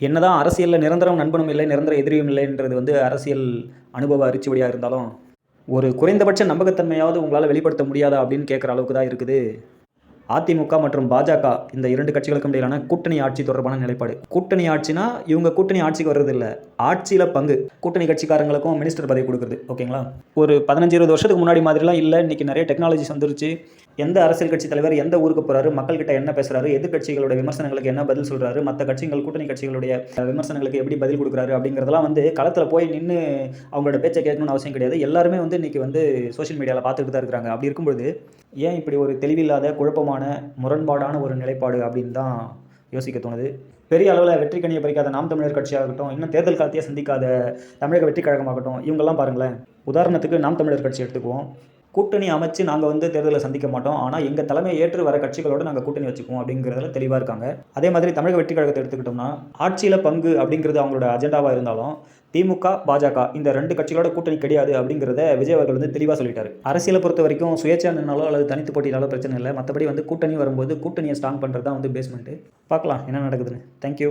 என்னதான் அரசியலில் நிரந்தரம் நண்பனும் இல்லை நிரந்தர எதிரியும் இல்லைன்றது வந்து அரசியல் அனுபவ அரிச்சுவடியாக இருந்தாலும் ஒரு குறைந்தபட்ச நம்பகத்தன்மையாவது உங்களால் வெளிப்படுத்த முடியாதா அப்படின்னு கேட்குற அளவுக்கு தான் இருக்குது. அதிமுக மற்றும் பாஜக இந்த இரண்டு கட்சிகளுக்கும் இடையிலான கூட்டணி ஆட்சி தொடர்பான நிலைப்பாடு. கூட்டணி ஆட்சினா இவங்க கூட்டணி ஆட்சிக்கு வர்றது இல்லை ஆட்சியில் பங்கு. கூட்டணி கட்சிக்காரங்களுக்கும் மினிஸ்டர் பதவி கொடுக்குறது. ஓகேங்களா ஒரு பதினஞ்சு இருபது வருஷத்துக்கு முன்னாடி மாதிரிலாம் இல்லை. இன்றைக்கி நிறைய டெக்னாலஜிஸ் வந்துருச்சு. எந்த அரசியல் கட்சி தலைவர் எந்த ஊருக்கு போகிறாரு மக்கள்கிட்ட என்ன பேசுகிறாரு எதிர்க்கட்சிகளோட விமர்சனங்களுக்கு என்ன பதில் சொல்கிறாரு மற்ற கட்சிகள் கூட்டணி கட்சிகளுடைய விமர்சனங்களுக்கு எப்படி பதில் கொடுக்குறாரு? அப்படிங்கிறதெல்லாம் வந்து களத்தில் போய் நின்று அவங்களோட பேச்சை கேட்கணும்னு அவசியம் கிடையாது. எல்லாருமே வந்து இன்றைக்கி வந்து சோஷியல் மீடியாவில் பார்த்துட்டு தான் இருக்கிறாங்க. அப்படி இருக்கும்போது ஏன் இப்படி ஒரு தெளிவில்லாத குழப்பமான முரண்பாடான ஒரு நிலைப்பாடு அப்படின்னு தான் யோசிக்க தோணுது. பெரிய அளவில் வெற்றி கணியை பறிக்காத நாம் தமிழர் கட்சியாகட்டும் இன்னும் தேர்தல் காலத்தையே சந்திக்காத தமிழக வெற்றி கழகமாகட்டும் இவங்கெல்லாம் பாருங்களேன். உதாரணத்துக்கு நாம் தமிழர் கட்சி எடுத்துக்குவோம். கூட்டணி அமைச்சு நாங்கள் வந்து தேர்தலில் சந்திக்க மாட்டோம். ஆனால் எங்கள் தலைமை ஏற்று வர கட்சிகளோடு நாங்கள் கூட்டணி வச்சுக்குவோம் அப்படிங்கிறதுல தெளிவாக இருக்காங்க. அதே மாதிரி தமிழக வெற்றி கழகத்தை எடுத்துக்கிட்டோம்னா ஆட்சியில் பங்கு அப்படிங்கிறது அவங்களோட அஜெண்டாவாக இருந்தாலும் திமுக பாஜக இந்த ரெண்டு கட்சிகளோட கூட்டணி கிடையாது அப்படிங்கிறத விஜய் அவர்கள் வந்து தெளிவாக சொல்லிட்டாரு. அரசியலை பொறுத்த வரைக்கும் சுயேட்சா நின்னாலோ அல்லது தனித்து போட்டினாலோ பிரச்சனை இல்லை. மற்றபடி வந்து கூட்டணி வரும்போது கூட்டணியை ஸ்ட்ராங் பண்ணுறது தான் வந்து பேஸ்மெண்ட்டு பார்க்கலாம் என்ன நடக்குதுன்னு. தேங்க்யூ